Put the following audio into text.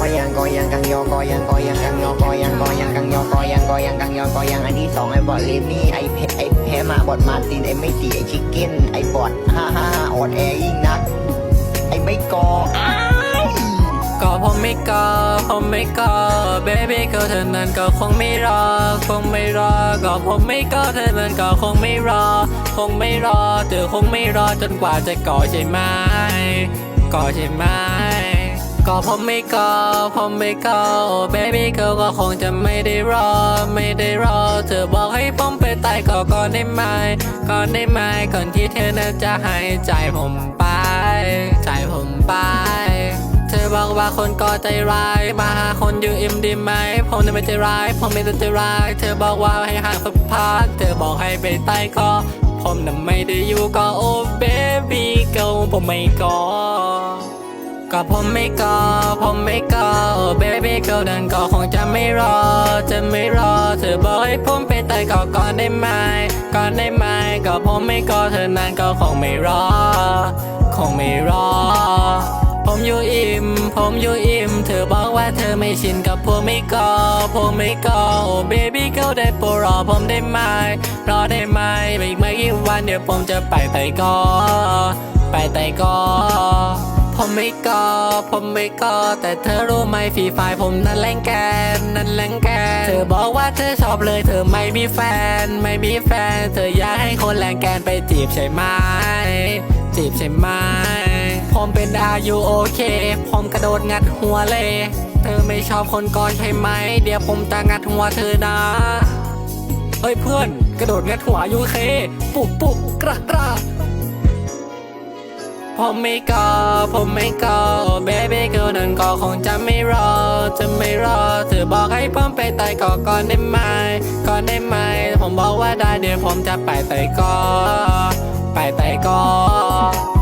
อยังกอยังกังยอกอยังกอยังกังยอกอยังกอยังกังยอกอยังกอยังกังยอกอยังอันที่สองไอ้บอดเลมี่ไอ้เพไอ้แพ้มาบอดมาตินไอ้ไม่ตีไอ้ชิคเก้นไอ้บอดฮ่าฮ่าฮ่าออดแอร์ยิ่งนัก ไอ้ไม่กออ้ายก็ผมไม่ก็ผมไม่ก็เบบี้ก็เธอนั้นก็คงไม่รอคงไม่รอก็ผมไม่ก็เธอนั้นก็คงไม่รอ คงไม่รอเธอคงไม่รอจนกว่าจะก่อใช่ไหมก่อใช่ไหม ก็ผมไม่ก็ผมไม่ก็เบบี้ก็ก็คงจะไม่ได้รอ ไม่ได้รอ เธอบอกให้ผมไปตายก็ก่อนได้ไหมก่อนได้ไหมก่อนที่เธอนั้นจะให้ใจผมไป ใจผมไป เธอบอกว่าคนก็ใจร้าย มาหาคนอยู่อิ่มดีไหม ผมน่ะไม่ใจร้าย ผมไม่ได้ใจร้าย เธอบอกว่าให้หาสักพัก เธอบอกให้ไปใต้ก็ ผมน่ะไม่ได้อยู่ก็โอ้เบบี้ก็ผมไม่ก็ ก็ผมไม่ก็ผมไม่ก็เบบี้ก็นั้นก็คงจะไม่รอ จะไม่รอ เธอบอกให้ผมไปใต้ก็ก่อนได้ไหมก่อนได้ไหมก็ผมไม่ก็เธอนั้นก็คงไม่รอ คงไม่รอ ผมอยู่อิ่ม ผมอยู่อิ่ม เธอบอกว่าเธอไม่ชินกับพวกไม่กอพวกไม่กอโอ้เบบี้ก็ได้โปรดรอผมได้ไหมรอได้ไหมอีกไม่กี่วันเดี๋ยวผมจะไปไต่กอไปไต่กอ ผมไม่กอผมไม่กอแต่เธอรู้ไหมฟรีไฟล์ผมนั้นแรงแกนนั้นแรงแกนเธอบอกว่าเธอชอบเลยเธอไม่มีแฟน ไม่มีแฟน เธออยากให้คนแรงแกนไปจีบใช่ไหมจีบใช่ไหมผมเป็นอายุโอเค ผมกระโดดงัดหัวเลย เธอไม่ชอบคนก่อนใช่ไหม เดี๋ยวผมจะงัดหัวเธอนะเฮ้ยเพื่อน กระโดดงัดหัวยูเค ปุกปุกกระกระ ผมไม่กอผมไม่กอ baby girl นั้นก็คงจะไม่รอ จะไม่รอ เธอบอกให้ผมไปไต่ก่อก่อนได้ไหมก่อนได้ไหม ผมบอกว่าได้เดี๋ยวผมจะไปไต่ก่อไปไต่ก่อ